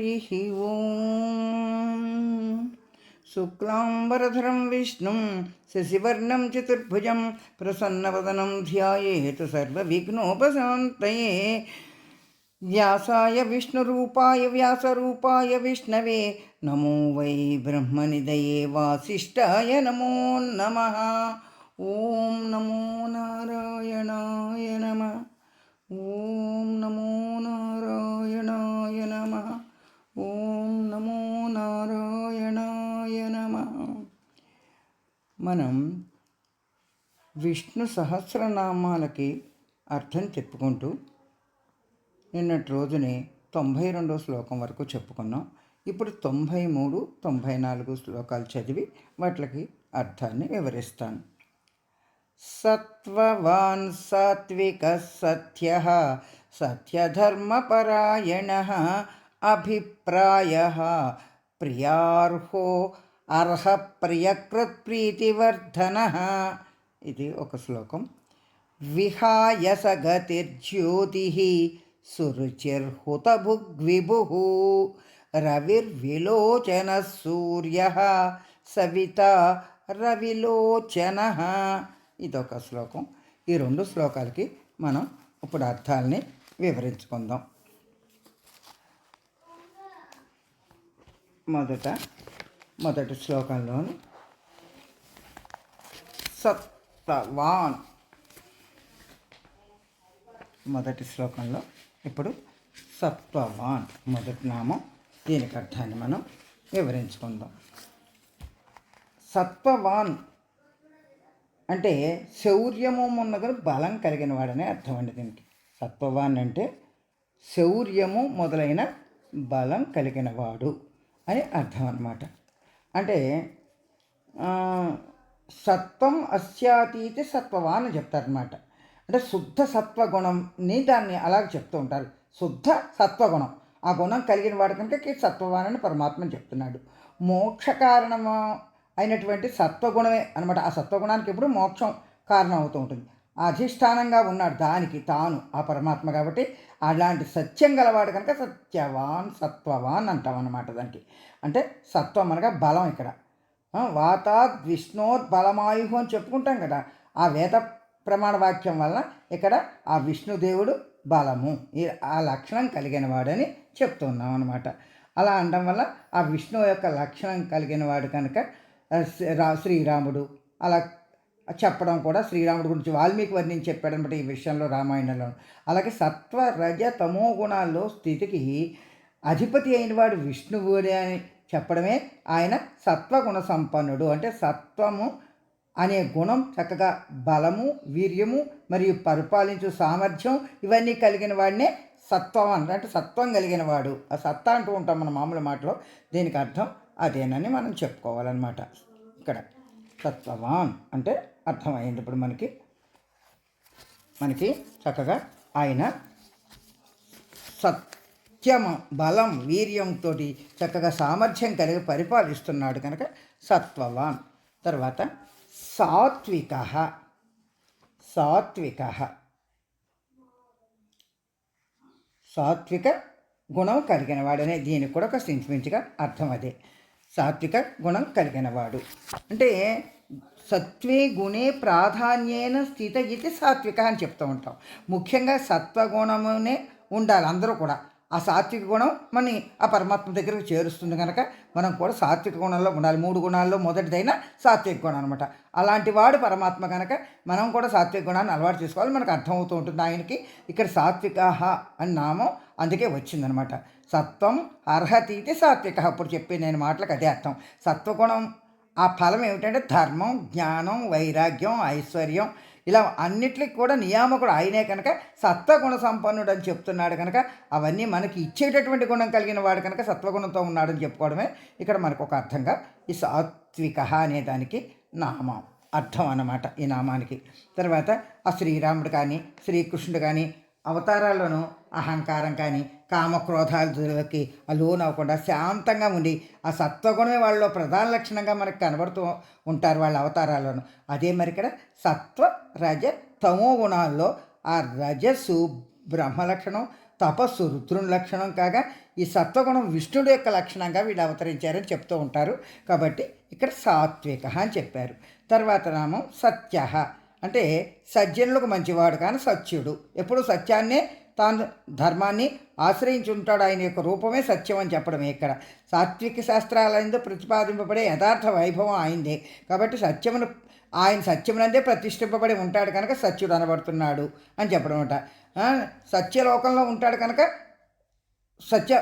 हरिः ॐ शुक्लाम्बरधरं विष्णुं शशिवर्णं चतुर्भुजं प्रसन्नवदनं ध्यायेत् सर्वविघ्नोपशान्तये व्यासाय विष्णुरूपाय व्यासरूपाय विष्णवे नमो वै ब्रह्मनिदये वासिष्ठाय नमो नमः ॐ नमो नारायणाय नमः ॐ नमो नारायणाय नमः నారాయణాయ నమ. మనం విష్ణు సహస్రనామాలకి అర్థం చెప్పుకుంటూ నిన్నటి రోజునే తొంభై రెండో శ్లోకం వరకు చెప్పుకున్నాం. ఇప్పుడు తొంభై మూడు తొంభై నాలుగు శ్లోకాలు చదివి వాటికి అర్థాన్ని వివరిస్తాను. సత్వవాన్ సాత్విక సత్య సత్యధర్మపరాయణ అభిప్రాయ ప్రియార్హో అర్హ ప్రియకృత్ప్రీతివర్ధన ఇది ఒక శ్లోకం. విహాయ సగతిర్జ్యోతి సురుచిర్హుతభుగ్విభు రవిర్విలోచన సూర్య సవిత రవిలోచన ఇదొక శ్లోకం. ఈ రెండు శ్లోకాలకి మనం ఇప్పుడు అర్థాలని వివరించుకుందాం. మొదట మొదటి శ్లోకంలోని సత్వవాన్ మొదటి శ్లోకంలో ఇప్పుడు సత్వవాన్ మొదటి నామం. దీనికి అర్థాన్ని మనం వివరించుకుందాం. సత్వవాన్ అంటే శౌర్యము మొన్నగను బలం కలిగిన వాడనే అర్థం అండి దీనికి. సత్వవాన్ అంటే శౌర్యము మొదలైన బలం కలిగిన వాడు. అని అర్థం అన్నమాట అంటే సత్వం అస్యాతీతి సత్వవాన్ అని చెప్తారనమాట అంటే శుద్ధ సత్వగుణంని దాన్ని అలాగ చెప్తూ ఉంటారు. శుద్ధ సత్వగుణం. ఆ గుణం కలిగిన వాడి కనుక సత్వవాన్ అని పరమాత్మ చెప్తున్నాడు. మోక్ష కారణము అయినటువంటి సత్వగుణమే అనమాట ఆ సత్వగుణానికి ఎప్పుడు మోక్షం కారణం అవుతూ ఉంటుంది. అధిష్టానంగా ఉన్నాడు. దానికి తాను ఆ పరమాత్మ కాబట్టి అలాంటి సత్యం గలవాడు కనుక సత్యవాన్ సత్వవాన్ అంటాం అన్నమాట దానికి. అంటే సత్వం అనగా బలం ఇక్కడ. వాతాద్ విష్ణోద్ బలమాయుహు అని చెప్పుకుంటాం కదా. ఆ వేద ప్రమాణ వాక్యం వలన ఇక్కడ ఆ విష్ణుదేవుడు బలము. ఆ లక్షణం కలిగిన వాడని చెప్తున్నాం అనమాట అలా అనడం వల్ల ఆ విష్ణువు యొక్క లక్షణం కలిగిన వాడు కనుక శ్రీ- రా శ్రీరాముడు అలా చెప్పడం కూడా శ్రీరాముడి గురించి వాల్మీకి వర్ణించి చెప్పాడు అనమాట ఈ విషయంలో రామాయణంలో. అలాగే సత్వ రజ తమో గుణాల్లో స్థితికి అధిపతి అయిన వాడు విష్ణువు అని చెప్పడమే ఆయన సత్వగుణ సంపన్నుడు. అంటే సత్వము అనే గుణం చక్కగా బలము వీర్యము మరియు పరిపాలించు సామర్థ్యం ఇవన్నీ కలిగిన వాడినే సత్వం అంటే సత్వం కలిగిన వాడు. ఆ సత్తా అంటూ ఉంటాం మన మామూలు మాటలో. దీనికి అర్థం అదేనని మనం చెప్పుకోవాలన్నమాట. ఇక్కడ సత్వవాన్ అంటే అర్థమైంది. ఇప్పుడు మనకి మనకి చక్కగా ఆయన సత్యమ బలం వీర్యంతో చక్కగా సామర్థ్యం కలిగి పరిపాలిస్తున్నాడు కనుక సత్వవాన్. తర్వాత సాత్విక సాత్విక సాత్విక గుణం కలిగిన వాడనే దీనికి కూడా ఒక ఇంచుమించుగా అర్థం అదే. సాత్విక గుణం కలిగిన వాడు. అంటే సత్వే గుణే ప్రాధాన్యేన స్థిత ఇది సాత్విక అని చెప్తూ ఉంటాం. ముఖ్యంగా సత్వగుణమునే ఉండాలి అందరూ కూడా. ఆ సాత్విక గుణం మన ఆ పరమాత్మ దగ్గరకు చేరుస్తుంది కనుక మనం కూడా సాత్విక గుణంలో ఉండాలి. మూడు గుణాల్లో మొదటిదైన సాత్విక గుణం అనమాట అలాంటి వాడు పరమాత్మ కనుక మనం కూడా సాత్విక గుణాన్ని అలవాటు చేసుకోవాలి. మనకు అర్థమవుతూ ఉంటుంది ఆయనకి ఇక్కడ సాత్విక అని నామం అందుకే వచ్చిందనమాట సత్వం అర్హతీతి సాత్విక. అప్పుడు చెప్పి నేను మాటలకు అదే అర్థం. సత్వగుణం ఆ ఫలం ఏమిటంటే ధర్మం జ్ఞానం వైరాగ్యం ఐశ్వర్యం. ఇలా అన్నిటికి కూడా నియామకుడు ఆయనే కనుక సత్వగుణ సంపన్నుడు అని చెప్తున్నాడు కనుక అవన్నీ మనకి ఇచ్చేటటువంటి గుణం కలిగిన వాడు కనుక సత్వగుణంతో ఉన్నాడని చెప్పుకోవడమే ఇక్కడ మనకు ఒక అర్థంగా ఈ సాత్విక అనే దానికి నామం అర్థం అన్నమాట ఈ నామానికి. తర్వాత ఆ శ్రీరాముడు కానీ శ్రీకృష్ణుడు కానీ అవతారాల్లోనూ అహంకారం కానీ కామక్రోధాలకి లోనవ్వకుండా శాంతంగా ఉండి ఆ సత్వగుణమే వాళ్ళలో ప్రధాన లక్షణంగా మనకు కనబడుతూ ఉంటారు వాళ్ళ అవతారాల్లోనూ. అదే మరి ఇక్కడ సత్వ రజ తమో గుణాల్లో ఆ రజస్సు బ్రహ్మ లక్షణం తపస్సు రుద్రుని లక్షణం కాగా ఈ సత్వగుణం విష్ణుడు యొక్క లక్షణంగా వీళ్ళు అవతరించారని చెప్తూ ఉంటారు. కాబట్టి ఇక్కడ సాత్విక అని చెప్పారు. తర్వాత నామం సత్య అంటే సజ్జనులకు మంచివాడు కానీ సత్యుడు. ఎప్పుడు సత్యాన్నే తాను ధర్మాన్ని ఆశ్రయించి ఉంటాడు ఆయన యొక్క రూపమే సత్యం అని చెప్పడమే ఇక్కడ. సాత్విక శాస్త్రాలందు ప్రతిపాదింపబడే యథార్థ వైభవం ఆయనదే. కాబట్టి సత్యమును ఆయన సత్యమునందే ప్రతిష్ఠింపబడి ఉంటాడు కనుక సత్యుడు అనబడుతున్నాడు అని చెప్పడం అంట. సత్యలోకంలో ఉంటాడు కనుక సత్య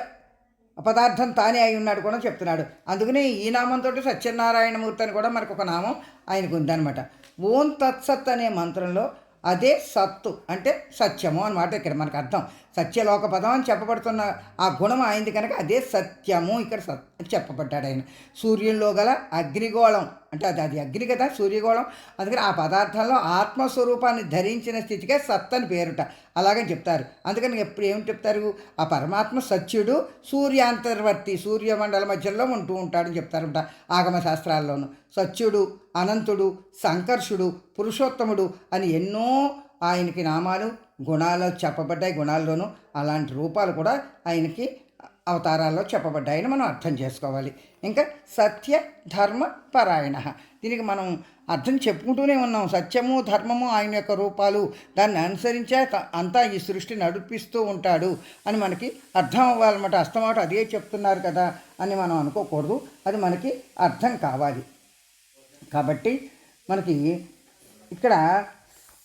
పదార్థం తానే అయి ఉన్నాడు కూడా చెప్తున్నాడు. అందుకనే ఈ నామంతో సత్యనారాయణమూర్తి అని కూడా మనకు ఒక నామం ఆయనకు ఉందన్నమాట. ఓం తత్సత్ అనే మంత్రంలో అదే సత్తు అంటే సత్యము అనమాట ఇక్కడ మనకు అర్థం. సత్యలోక పదం అని చెప్పబడుతున్న ఆ గుణం అయింది కనుక అదే సత్యము. ఇక్కడ సత్ చెప్పబడ్డాడు ఆయన. సూర్యుల్లో గల అగ్నిగోళం. అంటే అది అది అగ్ని కదా సూర్యగోళం. అందుకని ఆ పదార్థంలో ఆత్మస్వరూపాన్ని ధరించిన స్థితికే సత్ అని పేరుట. అలాగని చెప్తారు. అందుకని ఎప్పుడు ఏమి చెప్తారు? ఆ పరమాత్మ సత్యుడు సూర్యాంతర్వర్తి సూర్యమండల మధ్యలో ఉంటూ ఉంటాడని చెప్తారంట ఆగమ శాస్త్రాల్లోనూ. సత్యుడు అనంతుడు సంకర్షుడు పురుషోత్తముడు అని ఎన్నో ఆయనకి నామాలు గుణాలు చెప్పబడ్డాయి గుణాల్లోనూ అలాంటి రూపాలు కూడా ఆయనకి అవతారాల్లో చెప్పబడ్డాయని మనం అర్థం చేసుకోవాలి. ఇంకా సత్య ధర్మ పరాయణ. దీనికి మనం అర్థం చెప్పుకుంటూనే ఉన్నాం. సత్యము ధర్మము ఆయన యొక్క రూపాలు. దాన్ని అనుసరించే అంతా ఈ సృష్టి నడిపిస్తూ ఉంటాడు అని మనకి అర్థం అవ్వాలన్నమాట. అస్తమాట అదే చెప్తున్నారు కదా అని మనం అనుకోకూడదు. అది మనకి అర్థం కావాలి. కాబట్టి మనకి ఇక్కడ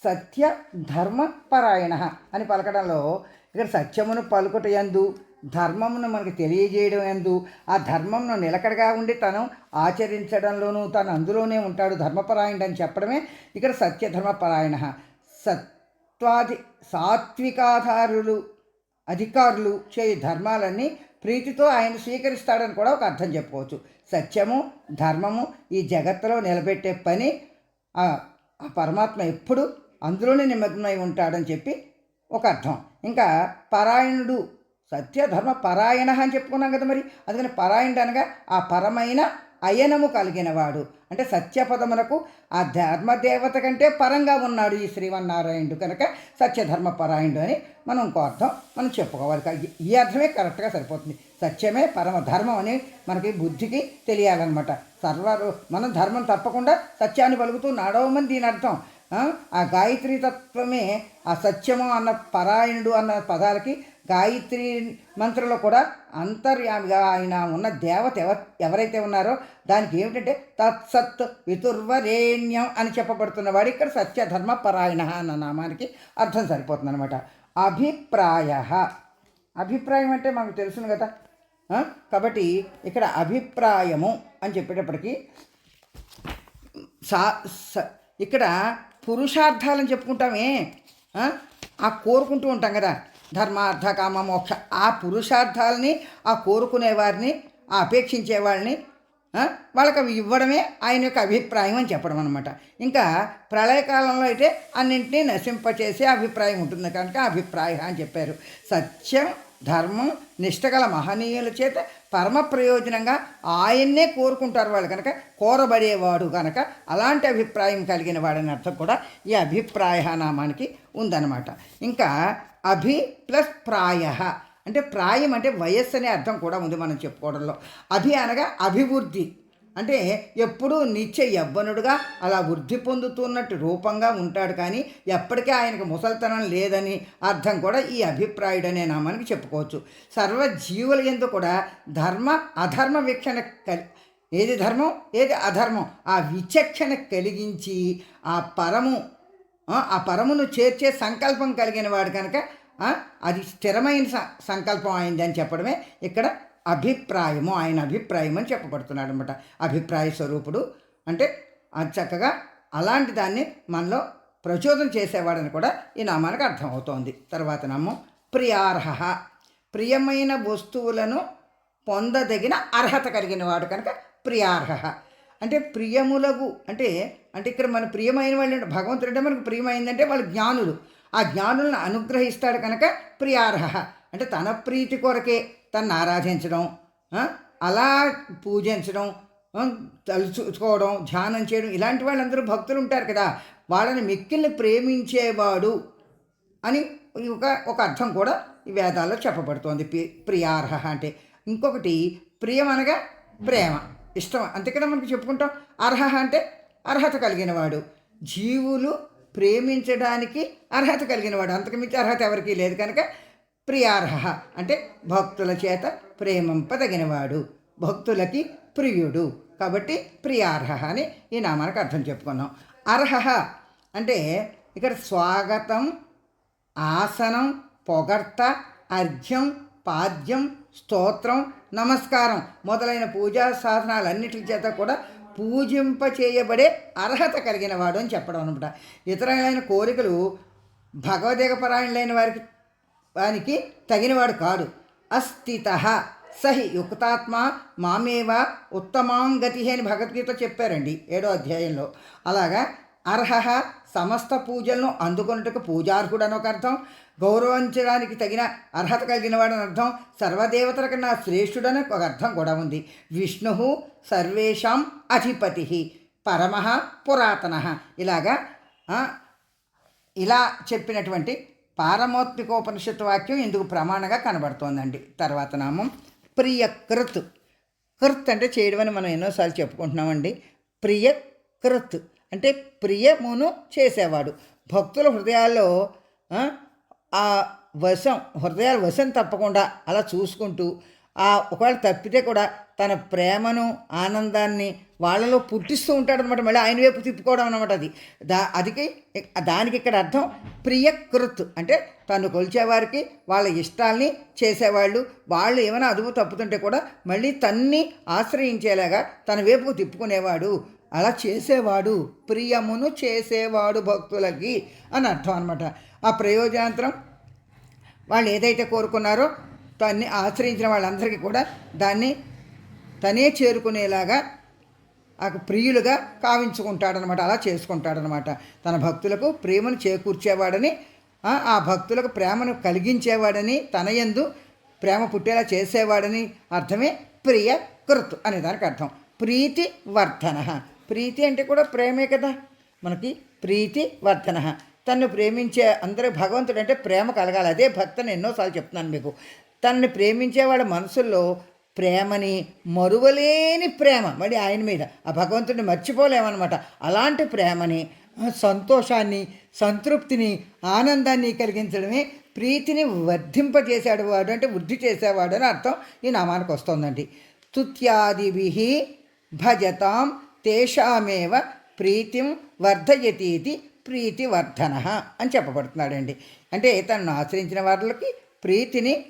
సత్య ధర్మపరాయణ అని పలకడంలో ఇక్కడ సత్యమును పలుకుట ఎందు ధర్మమును మనకు తెలియజేయడం ఎందు ఆ ధర్మంను నిలకడగా ఉండి తను ఆచరించడంలోనూ తను అందులోనే ఉంటాడు ధర్మపరాయణ అని చెప్పడమే ఇక్కడ సత్య ధర్మపరాయణ. సత్వాది సాత్వికాధారులు అధికారులు చే ధర్మాలన్నీ ప్రీతితో ఆయన స్వీకరిస్తాడని కూడా ఒక అర్థం చెప్పుకోవచ్చు. సత్యము ధర్మము ఈ జగత్తులో నిలబెట్టే పని ఆ పరమాత్మ ఎప్పుడు అందులోనే నిమగ్నమై ఉంటాడని చెప్పి ఒక అర్థం. ఇంకా పరాయణుడు సత్యధర్మ పరాయణ అని చెప్పుకున్నాం కదా మరి. అందుకని పరాయణుడు అనగా ఆ పరమైన అయనము కలిగినవాడు. అంటే సత్యపదమునకు ఆ ధర్మదేవత కంటే పరంగా ఉన్నాడు ఈ శ్రీమన్నారాయణుడు కనుక సత్యధర్మ పరాయణుడు అని మనం ఇంకో అర్థం మనం చెప్పుకోవాలి. ఈ- అర్థమే కరెక్ట్గా సరిపోతుంది. సత్యమే పరమ ధర్మం అని మనకి బుద్ధికి తెలియాలన్నమాట. సర్వ మనం ధర్మం తప్పకుండా సత్యాన్ని పలుకుతూ నడవమని దీని అర్థం. ఆ, గాయత్రి తత్వమే ఆ సత్యము అన్న పరాయణుడు అన్న పదాలకి గాయత్రి మంత్రంలో కూడా అంతర్యామిగా ఆయన ఉన్న దేవత ఎవ ఎవరైతే ఉన్నారో దానికి ఏమిటంటే తత్సత్ వితుర్వరేణ్యం అని చెప్పబడుతున్నవాడు ఇక్కడ సత్యధర్మ పరాయణ అన్న నామానికి అర్థం సరిపోతుంది అనమాట అభిప్రాయ. అభిప్రాయం అంటే మనకు తెలుసును కదా. కాబట్టి ఇక్కడ అభిప్రాయము అని చెప్పేటప్పటికీ సా ఇక్కడ పురుషార్థాలని చెప్పుకుంటామే ఆ? కోరుకుంటూ ఉంటాం కదా. ధర్మార్థ కామ మోక్ష. ఆ పురుషార్థాలని ఆ కోరుకునే వారిని ఆ అపేక్షించే వాళ్ళని వాళ్ళకి అవి ఇవ్వడమే ఆయన యొక్క అభిప్రాయం అని చెప్పడం అనమాట ఇంకా ప్రళయకాలంలో అయితే అన్నింటినీ నశింపచేసే అభిప్రాయం ఉంటుంది. కనుక అభిప్రాయ అని చెప్పారు. సత్యం ధర్మం నిష్టగల మహనీయుల చేత పరమ ప్రయోజనంగా ఆయన్నే కోరుకుంటారు వాళ్ళు కనుక కోరబడేవాడు కనుక అలాంటి అభిప్రాయం కలిగిన వాడని అర్థం కూడా ఈ అభిప్రాయ నామానికి ఉందన్నమాట. ఇంకా అభి ప్లస్ ప్రాయ అంటే ప్రాయం అంటే వయస్సు అనే అర్థం కూడా ఉంది మనం చెప్పుకోవడంలో. అభి అనగా అభివృద్ధి. అంటే ఎప్పుడూ నిత్య యవ్వనుడుగా అలా వృద్ధి పొందుతున్నట్టు రూపంగా ఉంటాడు కానీ ఎప్పటికీ ఆయనకు ముసల్తనం లేదని అర్థం కూడా ఈ అభిప్రాయుడు అనే మనకి చెప్పుకోవచ్చు. సర్వజీవుల ఎందు కూడా ధర్మ అధర్మ వీక్షణ కలి ఏది ధర్మం ఏది అధర్మం? ఆ విచక్షణ కలిగించి ఆ పరము ఆ, పరమును చేర్చే సంకల్పం కలిగిన వాడు కనుక అది స్థిరమైన సంకల్పం అయింది అని చెప్పడమే ఇక్కడ అభిప్రాయము ఆయన అభిప్రాయం అని చెప్పబడుతున్నాడు అనమాట అభిప్రాయ స్వరూపుడు అంటే చక్కగా అలాంటి దాన్ని మనలో ప్రచోదన చేసేవాడని కూడా ఈ నామానికి అర్థమవుతోంది. తర్వాత నామం ప్రియార్హ ప్రియమైన వస్తువులను పొందదగిన అర్హత కలిగిన వాడు కనుక ప్రియార్హ అంటే ప్రియములగు అంటే అంటే ఇక్కడ మన ప్రియమైన వాళ్ళు అంటే భగవంతుడు అంటే మనకు ప్రియమైందంటే వాళ్ళు జ్ఞానులు. ఆ జ్ఞానులను అనుగ్రహిస్తాడు కనుక ప్రియార్హ అంటే తన ప్రీతి కొరకే తను ఆరాధించడం అలా పూజించడం తలుచుకోవడం ధ్యానం చేయడం ఇలాంటి వాళ్ళందరూ భక్తులు ఉంటారు కదా. వాళ్ళని మిక్కిల్ని ప్రేమించేవాడు అని ఒక ఒక అర్థం కూడా ఈ వేదాల్లో చెప్పబడుతోంది. ప్రి ప్రియార్హ అంటే ఇంకొకటి ప్రియం అనగా ప్రేమ ఇష్టం. అంతేకదా మనకి చెప్పుకుంటాం. అర్హ అంటే అర్హత కలిగిన వాడు జీవులు ప్రేమించడానికి అర్హత కలిగిన వాడు అంతకుమించి అర్హత ఎవరికీ లేదు కనుక ప్రియార్హ అంటే భక్తుల చేత ప్రేమింపదగినవాడు భక్తులకి ప్రియుడు. కాబట్టి ప్రియార్హ అని ఈ నామానికి అర్థం చెప్పుకున్నాం. అర్హ అంటే ఇక్కడ స్వాగతం ఆసనం పొగడ్త అర్ఘ్యం పాద్యం స్తోత్రం నమస్కారం మొదలైన పూజా సాధనాలన్నిటి చేత కూడా పూజింప చేయబడే అర్హత కలిగిన వాడు అని చెప్పడం అనమాట ఇతరులైన కోరికలు భగవద్గపరాయణులైన వారికి వానికి తగినవాడు కాడు. అస్థిత సహి యుక్తాత్మ మామేవ ఉత్తమాం గతి అని భగవద్గీత చెప్పారండి ఏడో అధ్యాయంలో. అలాగా అర్హ సమస్త పూజలను అందుకొనుటకు పూజార్హుడు అని ఒక అర్థం. గౌరవించడానికి తగిన అర్హత కలిగిన వాడని అర్థం. సర్వదేవతల కన్నా శ్రేష్ఠుడని ఒక అర్థం కూడా ఉంది. విష్ణు సర్వేషాం అధిపతి పరమ పురాతన. ఇలాగా ఇలా చెప్పినటువంటి పారమోత్మికోపనిషత్తు వాక్యం ఇందుకు ప్రమాణంగా కనబడుతోందండి. తర్వాత నామం ప్రియకృత్. కృత్ అంటే చేయడం అని మనం ఎన్నోసార్లు చెప్పుకుంటున్నామండి. ప్రియకృత్ అంటే ప్రియమును చేసేవాడు. భక్తుల హృదయాల్లో ఆ, ఆ వశం హృదయాల వశం తప్పకుండా అలా చూసుకుంటూ ఆ ఒకవేళ తప్పితే కూడా తన ప్రేమను ఆనందాన్ని వాళ్ళలో పుట్టిస్తూ ఉంటాడు అనమాట మళ్ళీ ఆయన వైపు తిప్పుకోవడం అనమాట అది. దా అదికి దానికి ఇక్కడ అర్థం ప్రియకృత్. అంటే తను కొలిచేవారికి వాళ్ళ ఇష్టాల్ని చేసేవాళ్ళు. వాళ్ళు ఏమైనా అదుపు తప్పుతుంటే కూడా మళ్ళీ తన్ని ఆశ్రయించేలాగా తన వైపుకు తిప్పుకునేవాడు. అలా చేసేవాడు. ప్రియమును చేసేవాడు భక్తులకి అని అర్థం అనమాట ఆ ప్రయోజనాంతరం వాళ్ళు ఏదైతే కోరుకున్నారో దాన్ని ఆశ్రయించిన వాళ్ళందరికీ కూడా దాన్ని తనే చేరుకునేలాగా ఆ ప్రియులుగా కావించుకుంటాడనమాట అలా చేసుకుంటాడనమాట. తన భక్తులకు ప్రేమను చేకూర్చేవాడని ఆ భక్తులకు ప్రేమను కలిగించేవాడని తన యందు ప్రేమ పుట్టేలా చేసేవాడని అర్థమే ప్రియ కృత్ అనే దానికి అర్థం. ప్రీతి వర్ధన. ప్రీతి అంటే కూడా ప్రేమే కదా. మనకి ప్రీతి వర్ధన. తన్ను ప్రేమించే అందరూ భగవంతుడు అంటే ప్రేమ కలగాలి. అదే భక్తను ఎన్నోసార్లు చెప్తున్నాను మీకు. తనని ప్రేమించే వాళ్ళ మనసుల్లో ప్రేమని మరువలేని ప్రేమ. మరి ఆయన మీద. ఆ భగవంతుడిని మర్చిపోలేమన్నమాట. అలాంటి ప్రేమని సంతోషాన్ని సంతృప్తిని ఆనందాన్ని కలిగించడమే ప్రీతిని వర్ధింపజేసాడు వాడు అంటే వృద్ధి చేసేవాడు అని అర్థం ఈ నామానికి వస్తుందండి. తుత్యాదివిహి భజతాం తేషామేవ ప్రీతిం వర్ధయతీతి ప్రీతివర్ధన అని చెప్పబడుతున్నాడండి. అంటే తనను ఆశ్రయించిన వాళ్ళకి ప్రీతిని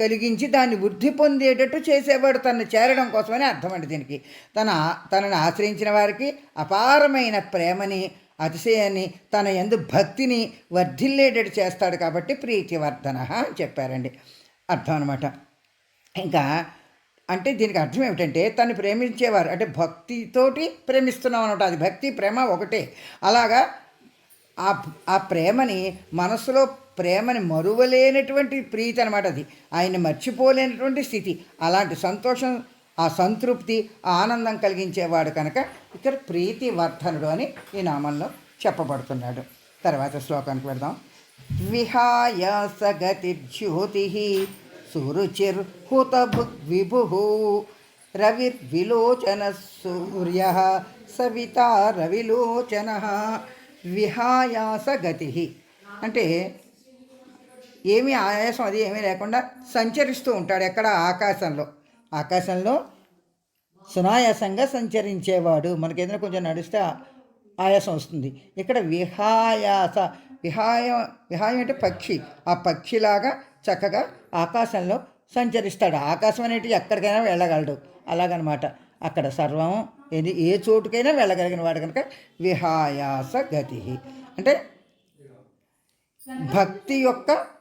కలిగించి దాన్ని వృద్ధి పొందేటట్టు చేసేవాడు తనను చేరడం కోసమని అర్థమండి దీనికి. తన తనను ఆశ్రయించిన వారికి అపారమైన ప్రేమని అతిశయాన్ని తన ఎందు భక్తిని వర్ధిల్లేటట్టు చేస్తాడు కాబట్టి ప్రీతివర్ధన అని చెప్పారండి. అర్థం అనమాట ఇంకా అంటే దీనికి అర్థం ఏమిటంటే తను ప్రేమించేవారు అంటే భక్తితోటి ప్రేమిస్తున్నాం అనమాట అది భక్తి ప్రేమ ఒకటే. అలాగా ఆ ప్రేమని మనసులో ప్రేమని మరువలేనటువంటి ప్రీతి అనమాట అది. ఆయన మర్చిపోలేనటువంటి స్థితి. అలాంటి సంతోషం ఆ సంతృప్తి ఆనందం కలిగించేవాడు కనుక ఇక్కడ ప్రీతి వర్ధనుడు అని ఈ నామంలో చెప్పబడుతున్నాడు. తర్వాత శ్లోకానికి పెడదాం విహాయ సగతి జ్యోతి సురుచిర్హుత విభు రవిర్విలోచన సూర్య సవిత రవిలోచన విహాయాస గతి అంటే ఏమీ ఆయాసం అది ఏమీ లేకుండా సంచరిస్తూ ఉంటాడు ఎక్కడ? ఆకాశంలో. ఆకాశంలో సునాయాసంగా సంచరించేవాడు. మనకి ఏదైనా కొంచెం నడిస్తే ఆయాసం వస్తుంది. ఇక్కడ విహాయాస విహాయం విహాయం అంటే పక్షి. ఆ పక్షిలాగా చక్కగా ఆకాశంలో సంచరిస్తాడు. ఆకాశం అనేటి ఎక్కడికైనా వెళ్ళగలడు. అలాగనమాట. అక్కడ సర్వం ఏది ఏ చోటుకైనా వెళ్ళగలిగిన వాడు కనుక విహాయాస గతి అంటే భక్తి యొక్క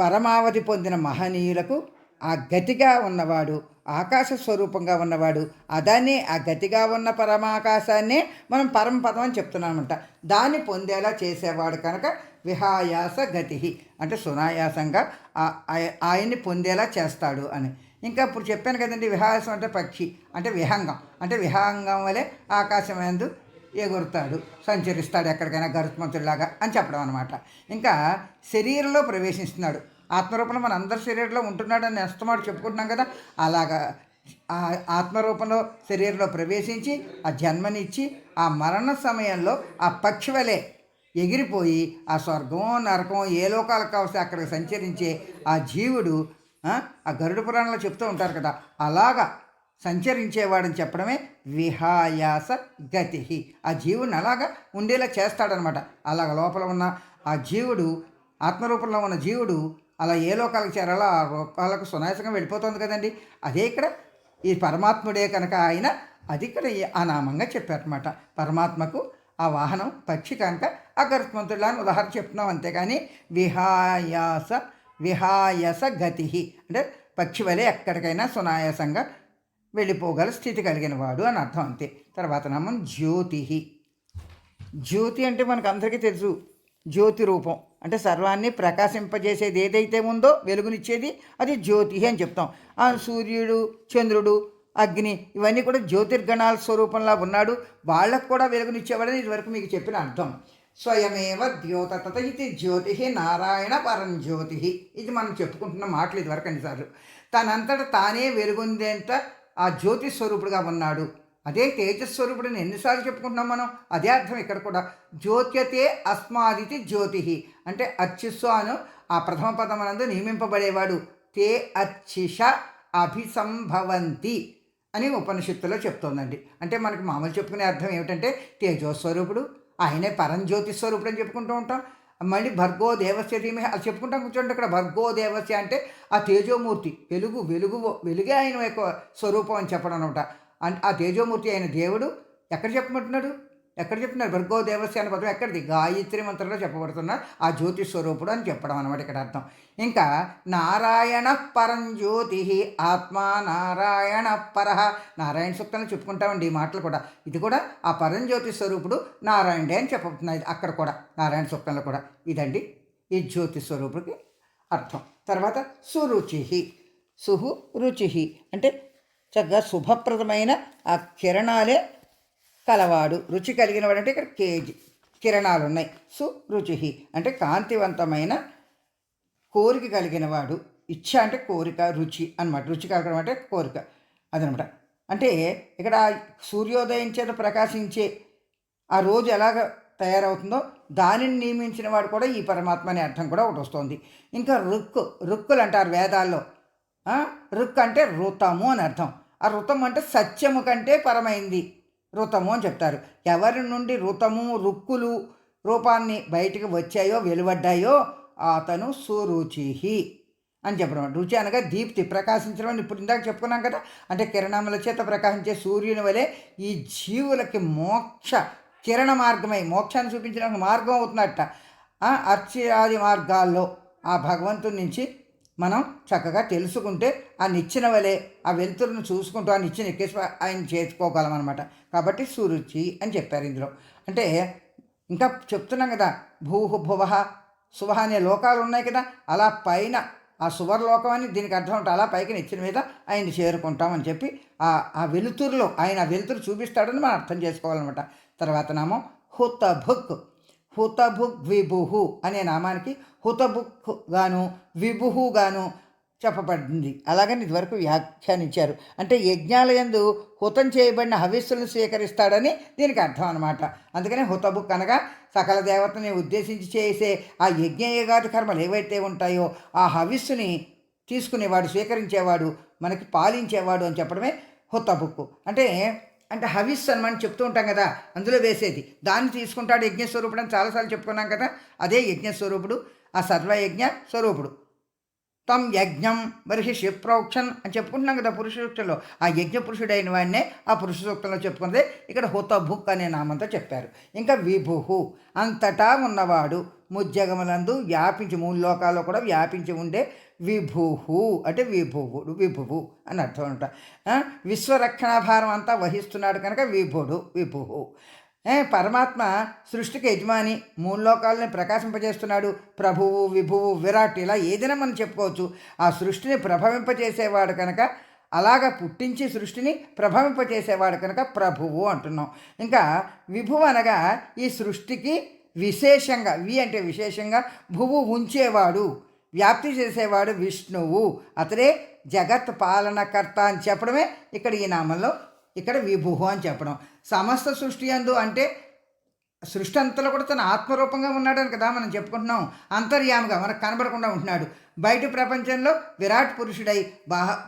పరమావధి పొందిన మహనీయులకు ఆ గతిగా ఉన్నవాడు ఆకాశ స్వరూపంగా ఉన్నవాడు అదాన్ని ఆ గతిగా ఉన్న పరమాకాశాన్నే మనం పరమపదం అని చెప్తున్నామంట. దాన్ని పొందేలా చేసేవాడు కనుక విహాయాస గతి అంటే సునాయాసంగా ఆ- ఆయన్ని పొందేలా చేస్తాడు అని. ఇంకా ఇప్పుడు చెప్పాను కదండి విహాసం అంటే పక్షి అంటే విహంగం అంటే విహంగం వలె ఆకాశం ఎందు ఎగురుతాడు సంచరిస్తాడు ఎక్కడికైనా గరుత్మంతుడిలాగా అని చెప్పడం అనమాట ఇంకా శరీరంలో ప్రవేశిస్తున్నాడు. ఆత్మరూపంలో మన అందరి శరీరంలో ఉంటున్నాడని అస్తమాట చెప్పుకుంటున్నాం కదా అలాగా ఆ ఆత్మరూపంలో శరీరంలో ప్రవేశించి ఆ జన్మనిచ్చి ఆ మరణ సమయంలో ఆ పక్షి వలె ఎగిరిపోయి ఆ స్వర్గం నరకం ఏ లోకాలకు కావస్తే అక్కడికి సంచరించే ఆ జీవుడు ఆ ఆ గరుడ పురాణంలో చెప్తూ ఉంటారు కదా అలాగా సంచరించేవాడని చెప్పడమే విహాయాస గతి ఆ జీవుడిని అలాగా ఉండేలా చేస్తాడనమాట. అలాగ లోపల ఉన్న ఆ జీవుడు ఆత్మరూపంలో ఉన్న జీవుడు అలా ఏ లోకాలకు చేరాలో ఆ లోకాలకు సునాయాసంగా వెళ్ళిపోతుంది కదండి. అదే ఇక్కడ ఈ పరమాత్ముడే కనుక ఆయన అది ఇక్కడ అనామంగా ఆ నామంగా చెప్పారనమాట. పరమాత్మకు ఆ వాహనం పక్షి కనుక అకస్మంతుడా అని ఉదాహరణ చెప్తున్నాం అంతేగాని విహాయాస విహాయస గతి అంటే పక్షి వలె ఎక్కడికైనా సునాయాసంగా వెళ్ళిపోగల స్థితి కలిగిన వాడు అని అర్థం అంతే. తర్వాత నామం జ్యోతి జ్యోతి అంటే మనకు అందరికీ తెలుసు. జ్యోతి రూపం. అంటే సర్వాన్ని ప్రకాశింపజేసేది ఏదైతే ఉందో వెలుగునిచ్చేది అది జ్యోతి అని చెప్తాం. ఆ సూర్యుడు చంద్రుడు అగ్ని ఇవన్నీ కూడా జ్యోతిర్గణాల స్వరూపంలా ఉన్నాడు. వాళ్ళకు కూడా వెలుగునిచ్చేవాడని ఇదివరకు మీకు చెప్పిన అర్థం. స్వయమేవ ద్యోతత ఇది జ్యోతి నారాయణ పరం జ్యోతి ఇది మనం చెప్పుకుంటున్న మాటలు ఇదివరకు అన్నిసార్లు తనంతట తానే వెలుగుందేంత ఆ జ్యోతి స్వరూపుడుగా ఉన్నాడు. అదే తేజస్వరూపుడిని ఎన్నిసార్లు చెప్పుకుంటున్నాం మనం? అదే అర్థం ఇక్కడ కూడా. జ్యోత్యతే అస్మాదితి జ్యోతి అంటే అచ్యుస్సు అను ఆ ప్రథమ పదమనందు నియమింపబడేవాడు. తే అచ్చిష అభిసంభవంతి అని ఉపనిషత్తులో చెప్తోందండి. అంటే మనకి మామూలు చెప్పుకునే అర్థం ఏమిటంటే తేజోస్వరూపుడు ఆయనే పరంజ్యోతి స్వరూపుడు అని చెప్పుకుంటూ ఉంటాం. మళ్ళీ భర్గో దేవస్య ధీమే అది చెప్పుకుంటాం కూర్చోండి ఇక్కడ భర్గో దేవస్య అంటే ఆ తేజోమూర్తి. వెలుగు వెలుగు వెలుగే ఆయన యొక్క స్వరూపం అని చెప్పడం అనమాట ఆ తేజోమూర్తి అయిన దేవుడు. ఎక్కడ చెప్పమంటున్నాడు? ఎక్కడ చెప్తున్నారు? భర్గో దేవస్య అనే పదం ఎక్కడిది? గాయత్రి మంత్రంలో చెప్పబడుతున్న ఆ జ్యోతి స్వరూపుడు అని చెప్పడం అనమాట ఇక్కడ అర్థం. ఇంకా నారాయణ పరం జ్యోతి ఆత్మా నారాయణ పర. నారాయణ సూక్తంలో చెప్పుకుంటామండి ఈ మాటలు కూడా. ఇది కూడా ఆ పరంజ్యోతి స్వరూపుడు నారాయణుడే అని చెప్పబడుతున్నాయి అక్కడ కూడా. నారాయణ సూక్తంలో కూడా. ఇదండి ఈ జ్యోతి స్వరూపుడికి అర్థం. తర్వాత సురుచి. సుహు రుచి. అంటే చక్కగా శుభప్రదమైన ఆ కిరణాలే కలవాడు. రుచి కలిగిన వాడు అంటే ఇక్కడ కేజీ. కిరణాలు ఉన్నాయి సురుచి అంటే కాంతివంతమైన కోరిక కలిగిన వాడు అంటే కోరిక రుచి అన్నమాట. రుచి కలగడం అంటే కోరిక. అదనమాట. అంటే ఇక్కడ సూర్యోదయం చేత ప్రకాశించే ఆ రోజు ఎలాగ తయారవుతుందో దానిని నియమించిన వాడు కూడా ఈ పరమాత్మ అనే అర్థం కూడా ఒకటి వస్తుంది. ఇంకా రుక్కు. రుక్కులు అంటారు వేదాల్లో. రుక్ అంటే రుతము అని అర్థం. ఆ రుతం అంటే సత్యము కంటే పరమైంది. రుతము అని చెప్తారు. ఎవరి నుండి రుతము రుక్కులు రూపాన్ని బయటికి వచ్చాయో వెలువడ్డాయో అతను సురుచిహి అని చెప్పడం. రుచి అనగా దీప్తి ప్రకాశించడం అని ఇప్పుడు ఇందాక చెప్పుకున్నాం కదా. అంటే కిరణముల చేత ప్రకాశించే సూర్యుని వలె ఈ జీవులకి మోక్ష కిరణ మార్గమై మోక్షాన్ని చూపించడానికి మార్గం అవుతున్నట్ట అర్చిరాది మార్గాల్లో ఆ భగవంతుడి నుంచి మనం చక్కగా తెలుసుకుంటే ఆ నిచ్చిన వలె ఆ వెలుతురును చూసుకుంటూ ఆ నిచ్చిన ఎక్కేసి ఆయన చేర్చుకోగలం అనమాట కాబట్టి సురుచి అని చెప్పారు ఇందులో. అంటే ఇంకా చెప్తున్నాం కదా భూహు భువ శుభ అనే లోకాలు ఉన్నాయి కదా అలా పైన ఆ సువర్లోకం అని దీనికి అర్థం ఉంటుంది. అలా పైకి నిచ్చిన మీద ఆయన చేరుకుంటామని చెప్పి ఆ ఆ వెలుతురులో ఆయన ఆ వెలుతురు చూపిస్తాడని మనం అర్థం చేసుకోవాలన్నమాట. తర్వాత నామం హుతభుక్. హుతభుక్ విభుహు అనే నామానికి హుతభుక్ గాను విభుహు గాను చెప్పబడింది. అలాగని ఇదివరకు వ్యాఖ్యానించారు. అంటే యజ్ఞాలయందు హుతం చేయబడిన హవిస్సులను స్వీకరిస్తాడని దీనికి అర్థం అనమాట అందుకని హుతబుక్ అనగా సకల దేవతని ఉద్దేశించి చేసే ఆ యజ్ఞయగాది కర్మలు ఏవైతే ఉంటాయో ఆ హవిస్సుని తీసుకునేవాడు స్వీకరించేవాడు మనకి పాలించేవాడు అని చెప్పడమే హుతబుక్ అంటే అంటే హవిస్ అని మనం చెప్తూ ఉంటాం కదా అందులో వేసేది. దాన్ని తీసుకుంటాడు యజ్ఞస్వరూపుడు అని చాలాసార్లు చెప్పుకున్నాం కదా అదే యజ్ఞస్వరూపుడు ఆ సర్వయజ్ఞ స్వరూపుడు. తం యజ్ఞం బర్హిషి ప్రోక్షన్ అని చెప్పుకుంటున్నాం కదా పురుష సూక్తంలో ఆ యజ్ఞ పురుషుడైన వాడినే ఆ పురుష సూక్తంలో చెప్పుకున్నది ఇక్కడ హుతభుక్ అనే నామంతో చెప్పారు. ఇంకా విభుహు అంతటా ఉన్నవాడు ముజ్జగములందు వ్యాపించి మూడు లోకాల్లో కూడా వ్యాపించి ఉండే విభుహు అంటే విభువుడు విభువు అని అర్థం అనమాట. విశ్వరక్షణాభారం అంతా వహిస్తున్నాడు కనుక విభుడు విభుహు పరమాత్మ సృష్టికి యజమాని మూడు లోకాలని ప్రకాశింపజేస్తున్నాడు. ప్రభువు విభువు విరాట్ ఇలా ఏదైనా మనం చెప్పుకోవచ్చు. ఆ సృష్టిని ప్రభవింపజేసేవాడు కనుక అలాగ పుట్టించి సృష్టిని ప్రభవింపజేసేవాడు కనుక ప్రభువు అంటున్నాం. ఇంకా విభువు అనగా ఈ సృష్టికి విశేషంగా వి అంటే విశేషంగా భువు ఉంచేవాడు వ్యాప్తి చేసేవాడు విష్ణువు. అతడే జగత్ పాలనకర్త అని చెప్పడమే ఇక్కడ ఈ నామంలో ఇక్కడ విభువు అని చెప్పడం. సమస్త సృష్టి అందు అంటే సృష్టి అంతలో కూడా తన ఆత్మరూపంగా ఉన్నాడని కదా మనం చెప్పుకుంటున్నాం. అంతర్యామిగా మనకు కనబడకుండా ఉంటున్నాడు. బయట ప్రపంచంలో విరాట్ పురుషుడై బాహ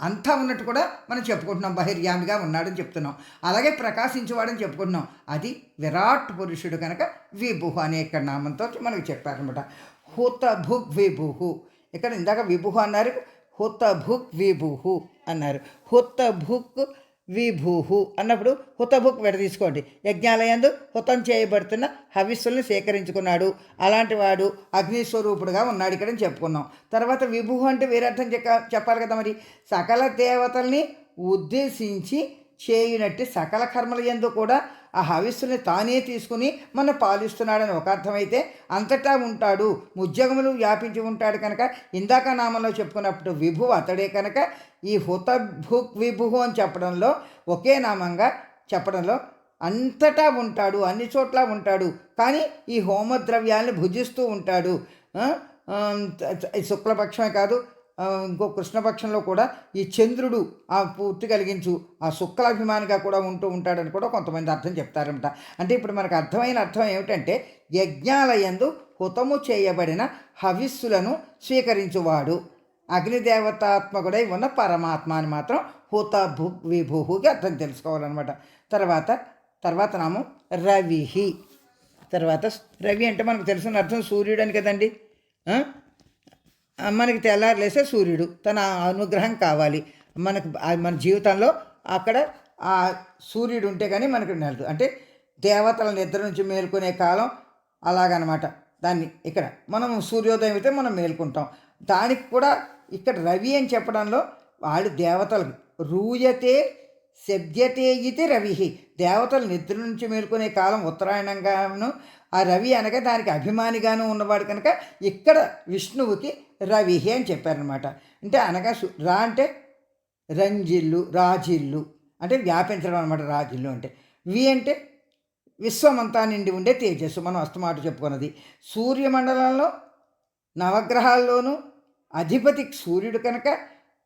అంతా ఉన్నట్టు కూడా మనం చెప్పుకుంటున్నాం. బహిర్యామిగా ఉన్నాడని చెప్తున్నాం. అలాగే ప్రకాశించేవాడని చెప్పుకుంటున్నాం. అది విరాట్ పురుషుడు కనుక విభుహు అనే ఇక్కడ నామంతో మనకు చెప్పారనమాట హుత భుక్ విభుహు. ఇక్కడ ఇందాక విభుహు అన్నారు. హుత భుక్ విభుహు అన్నారు. హుత భుక్ విభూహు అన్నప్పుడు హుతభుక్ విడదీసుకోండి యజ్ఞాలయందు హుతం చేయబడుతున్న హవిస్సుల్ని సేకరించుకున్నాడు. అలాంటి వాడు అగ్నిస్వరూపుడుగా ఉన్నాడు ఇక్కడని చెప్పుకున్నాం. తర్వాత విభూహు అంటే వీరర్థం చెప్ప చెక్క చెప్పాలి కదా మరి. సకల దేవతల్ని ఉద్దేశించి చేయునట్టు సకల కర్మల ఎందు కూడా ఆ హవిస్సుని తానే తీసుకుని మన పాలిస్తున్నాడని ఒక అర్థమైతే అంతటా ఉంటాడు. ఉద్యోగములు వ్యాపించి ఉంటాడు కనుక ఇందాక నామంలో చెప్పుకున్నప్పుడు విభు అతడే కనుక ఈ హుతభు విభు అని చెప్పడంలో ఒకే నామంగా చెప్పడంలో అంతటా ఉంటాడు అన్ని చోట్ల ఉంటాడు. కానీ ఈ హోమద్రవ్యాల్ని భుజిస్తూ ఉంటాడు. శుక్లపక్షమే కాదు ఇంకో కృష్ణపక్షంలో కూడా ఈ చంద్రుడు ఆ పూర్తి కలిగించు ఆ శుక్లాభిమానిగా కూడా ఉంటూ ఉంటాడని కూడా కొంతమంది అర్థం చెప్తారంట. అంటే ఇప్పుడు మనకు అర్థమైన అర్థం ఏమిటంటే యజ్ఞాలయందు హుతము చేయబడిన హవిస్సులను స్వీకరించువాడు. అగ్నిదేవతాత్మకుడై ఉన్న పరమాత్మ అని మాత్రం హుత భూ విభూహుకి అర్థం తెలుసుకోవాలన్నమాట. తర్వాత తర్వాత నామం రవిహి. తర్వాత రవి అంటే మనకు తెలిసిన అర్థం సూర్యుడు అని కదండి మనకి తెల్లారులేసే సూర్యుడు. తన అనుగ్రహం కావాలి. మనకు మన జీవితంలో అక్కడ ఆ సూర్యుడు ఉంటే కానీ మనకు నెలదు. అంటే దేవతల నిద్ర నుంచి మేల్కొనే కాలం అలాగనమాట. దాన్ని ఇక్కడ మనం సూర్యోదయం అయితే మనం మేల్కుంటాం. దానికి కూడా ఇక్కడ రవి అని చెప్పడంలో వాళ్ళు దేవతలు రూయతే శబ్దతే ఇది రవి. దేవతలు నిద్ర నుంచి మేల్కొనే కాలం ఉత్తరాయణంగాను ఆ రవి అనగా దానికి అభిమానిగాను ఉన్నవాడు కనుక ఇక్కడ విష్ణువుకి రవి అని చెప్పారనమాట అంటే అనగా సు- రా అంటే రంజిల్లు రాజిల్లు అంటే వ్యాపించడం అనమాట రాజిల్లు అంటే. వి అంటే విశ్వమంతా నిండి ఉండే తేజస్సు మనం అస్తమాట చెప్పుకున్నది. సూర్యమండలంలో నవగ్రహాల్లోనూ అధిపతి సూర్యుడు కనుక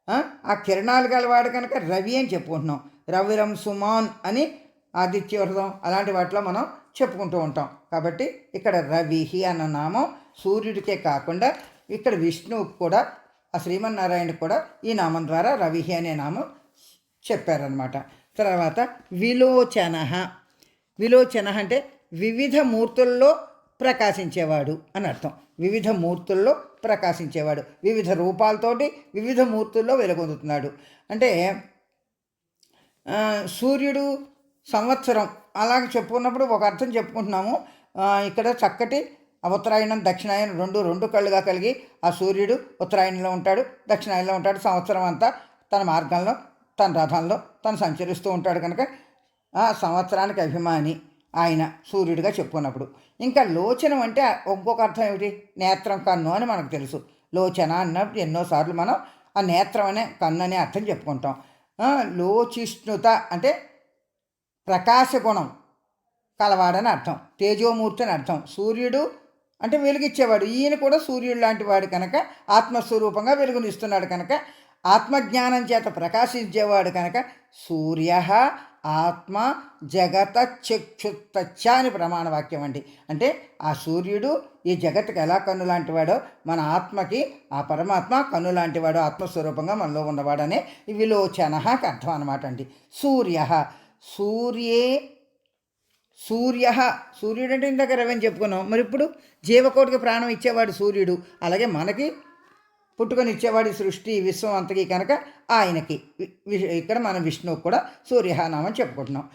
ఆ, ఆ కిరణాలు గలవాడు కనుక రవి అని చెప్పుకుంటున్నాం. రవిరం సుమాన్ అని ఆదిత్యవ్రతం అలాంటి వాటిలో మనం చెప్పుకుంటూ ఉంటాం. కాబట్టి ఇక్కడ రవిహి అన్న నామం సూర్యుడికే కాకుండా ఇక్కడ విష్ణువు కూడా ఆ శ్రీమన్నారాయణ కూడా ఈ నామం ద్వారా రవిహి అనే నామం చెప్పారనమాట తర్వాత విలోచన. విలోచన అంటే వివిధ మూర్తుల్లో ప్రకాశించేవాడు అని అర్థం. వివిధ మూర్తుల్లో ప్రకాశించేవాడు. వివిధ రూపాలతోటి వివిధ మూర్తుల్లో వెలుగొందుతున్నాడు. అంటే సూర్యుడు సంవత్సరం అలాగ చెప్పుకున్నప్పుడు ఒక అర్థం చెప్పుకుంటున్నాము. ఇక్కడ చక్కటి ఉత్తరాయణం దక్షిణాయనం రెండు రెండు కళ్ళుగా కలిగి ఆ సూర్యుడు ఉత్తరాయణంలో ఉంటాడు దక్షిణాయనంలో ఉంటాడు. సంవత్సరం అంతా తన మార్గంలో తన రథంలో తను సంచరిస్తూ ఉంటాడు కనుక ఆ సంవత్సరానికి అభిమాని ఆయన సూర్యుడిగా చెప్పుకున్నప్పుడు. ఇంకా లోచనం అంటే ఇంకొక అర్థం ఏమిటి? నేత్రం కన్ను అని మనకు తెలుసు. లోచన అన్నప్పుడు ఎన్నోసార్లు మనం ఆ నేత్రం అనే కన్ను అనే అర్థం చెప్పుకుంటాం. లోచిష్ణుత అంటే ప్రకాశ గుణం కలవాడని అర్థం తేజోమూర్తి అని అర్థం. సూర్యుడు అంటే వెలుగిచ్చేవాడు. ఈయన కూడా సూర్యుడు లాంటి వాడు కనుక ఆత్మస్వరూపంగా వెలుగునిస్తున్నాడు కనుక ఆత్మజ్ఞానం చేత ప్రకాశించేవాడు కనుక సూర్య ఆత్మ జగత చక్షుత్తచ్చ అని ప్రమాణ వాక్యం అండి. అంటే ఆ సూర్యుడు ఈ జగత్తుకు ఎలా కన్ను లాంటి వాడో మన ఆత్మకి ఆ పరమాత్మ కన్ను లాంటి వాడు ఆత్మస్వరూపంగా మనలో ఉన్నవాడనే విలోచనకి అర్థం అనమాట అండి. సూర్య సూర్యే సూర్య సూర్యుడు అంటే ఇందాక రవని చెప్పుకున్నాం. మరి ఇప్పుడు జీవకోటికి ప్రాణం ఇచ్చేవాడు సూర్యుడు. అలాగే మనకి పుట్టుకొని ఇచ్చేవాడి సృష్టి విశ్వం అంతకి కనుక ఆయనకి. వి- ఇక్కడ మనం విష్ణువు కూడా సూర్యనామని చెప్పుకుంటున్నాం.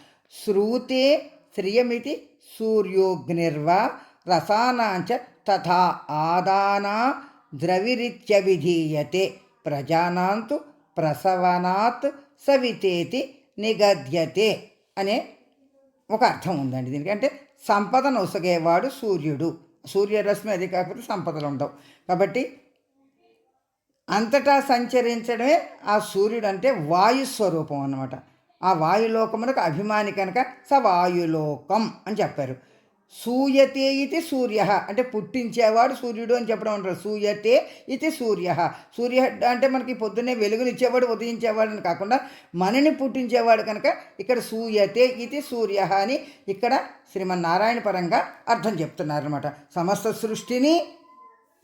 శ్రూతే శ్రియమితి సూర్యోగ్నిర్వా రసానాంచ తథా ఆదానా ద్రవిరిత్యవిధీయతే ప్రజానాంతు ప్రసవనాత్ సవితేతి నిగద్యతే అనే ఒక అర్థం ఉందండి దీనికి. అంటే సంపదను ఉసగేవాడు సూర్యుడు. సూర్యరశ్మి అది కాకపోతే సంపదలు ఉండవు. కాబట్టి అంతటా సంచరించడమే ఆ సూర్యుడు అంటే వాయు స్వరూపం అన్నమాట. ఆ వాయులోకమునకు అభిమాని కనుక స వాయులోకం అని చెప్పారు. సూయతే ఇది సూర్య. అంటే పుట్టించేవాడు సూర్యుడు అని చెప్పడం అంటారు. సూయతే ఇది సూర్య. సూర్య అంటే మనకి పొద్దున్నే వెలుగునిచ్చేవాడు ఉదయించేవాడు అని కాకుండా మనని పుట్టించేవాడు కనుక ఇక్కడ సూయతే ఇది సూర్య అని ఇక్కడ శ్రీమన్నారాయణ పరంగా అర్థం చెప్తున్నారనమాట సమస్త సృష్టిని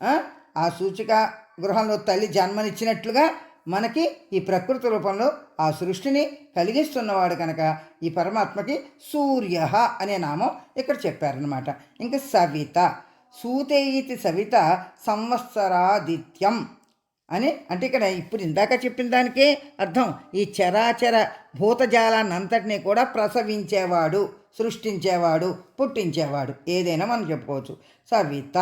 ఆ, ఆ సూచిక గృహంలో తల్లి జన్మనిచ్చినట్లుగా మనకి ఈ ప్రకృతి రూపంలో ఆ సృష్టిని కలిగిస్తున్నవాడు కనుక ఈ పరమాత్మకి సూర్య అనే నామం ఇక్కడ చెప్పారనమాట ఇంకా సవిత. సూతేయితి సవిత సంవత్సరాదిత్యం అని అంటే ఇక్కడ ఇప్పుడు ఇందాక చెప్పిన దానికే అర్థం. ఈ చరాచర భూతజాలాన్ని అంతటినీ కూడా ప్రసవించేవాడు సృష్టించేవాడు పుట్టించేవాడు. ఏదైనా మనం చెప్పుకోవచ్చు. సవిత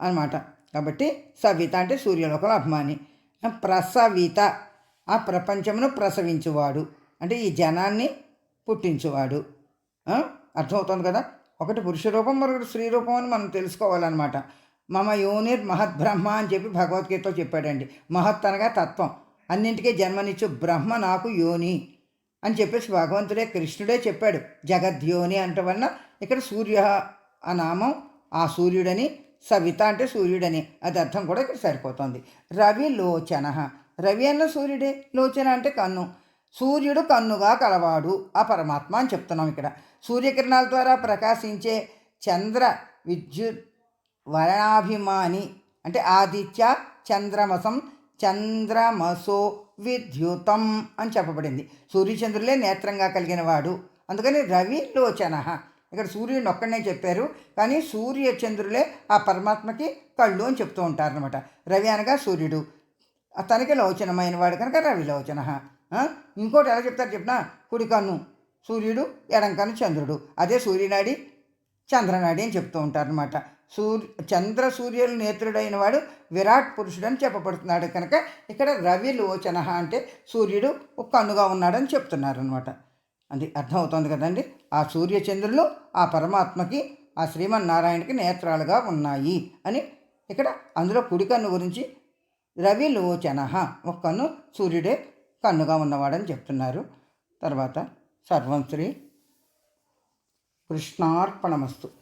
అన్నమాట. కాబట్టి సవిత అంటే సూర్యలోకల అభిమాని. ప్రసవిత ఆ ప్రపంచమును ప్రసవించువాడు. అంటే ఈ జనాన్ని పుట్టించువాడు. అర్థమవుతుంది కదా? ఒకటి పురుష రూపం మరొకటి స్త్రీ రూపం అని మనం తెలుసుకోవాలన్నమాట. మమ యోనిర్ మహద్బ్రహ్మ అని చెప్పి భగవద్గీతలో చెప్పాడండి. మహత్ అనగా తత్వం. అన్నింటికీ జన్మనిచ్చు బ్రహ్మ నాకు యోని అని చెప్పేసి భగవంతుడే కృష్ణుడే చెప్పాడు. జగద్యోని అంట వలన ఇక్కడ సూర్య ఆ నామం ఆ సూర్యుడని సవిత అంటే సూర్యుడని. అది అర్థం కూడా ఇక్కడ సరిపోతుంది. రవి లోచన. రవి అన్న సూర్యుడే? లోచన అంటే కన్ను. సూర్యుడు కన్నుగా కలవాడు. ఆ పరమాత్మ అని చెప్తున్నాం ఇక్కడ. సూర్యకిరణాల ద్వారా ప్రకాశించే చంద్ర విద్యుత్ వరణాభిమాని అంటే ఆదిత్య చంద్రమసం చంద్రమసో విద్యుతం అని చెప్పబడింది. సూర్యచంద్రులే నేత్రంగా కలిగిన వాడు. అందుకని రవి లోచన. ఇక్కడ సూర్యుడిని ఒక్కడనే చెప్పారు. కానీ సూర్య చంద్రులే ఆ పరమాత్మకి కళ్ళు అని చెప్తూ ఉంటారనమాట రవి అనగా సూర్యుడు. తనకి లోచనమైన వాడు కనుక రవి లోచన. ఇంకోటి ఎలా చెప్తారు చెప్పిన? కుడి కన్ను సూర్యుడు ఎడం కన్ను చంద్రుడు. అదే సూర్యనాడి చంద్రనాడి అని చెప్తూ ఉంటారనమాట సూర్య చంద్ర సూర్యులు నేత్రుడైన వాడు విరాట్ పురుషుడు అని చెప్పబడుతున్నాడు కనుక ఇక్కడ రవి లోచన అంటే సూర్యుడు ఒక కన్నుగా ఉన్నాడని చెప్తున్నారు అనమాట అది అర్థమవుతుంది కదండి. ఆ సూర్యచంద్రులు ఆ పరమాత్మకి ఆ శ్రీమన్నారాయణకి నేత్రాలుగా ఉన్నాయి అని ఇక్కడ అందులో కుడి కన్ను గురించి రవి లోచన ఒక కన్ను సూర్యుడే కన్నుగా ఉన్నవాడని చెప్తున్నారు. తర్వాత సర్వం శ్రీ కృష్ణార్పణమస్తు.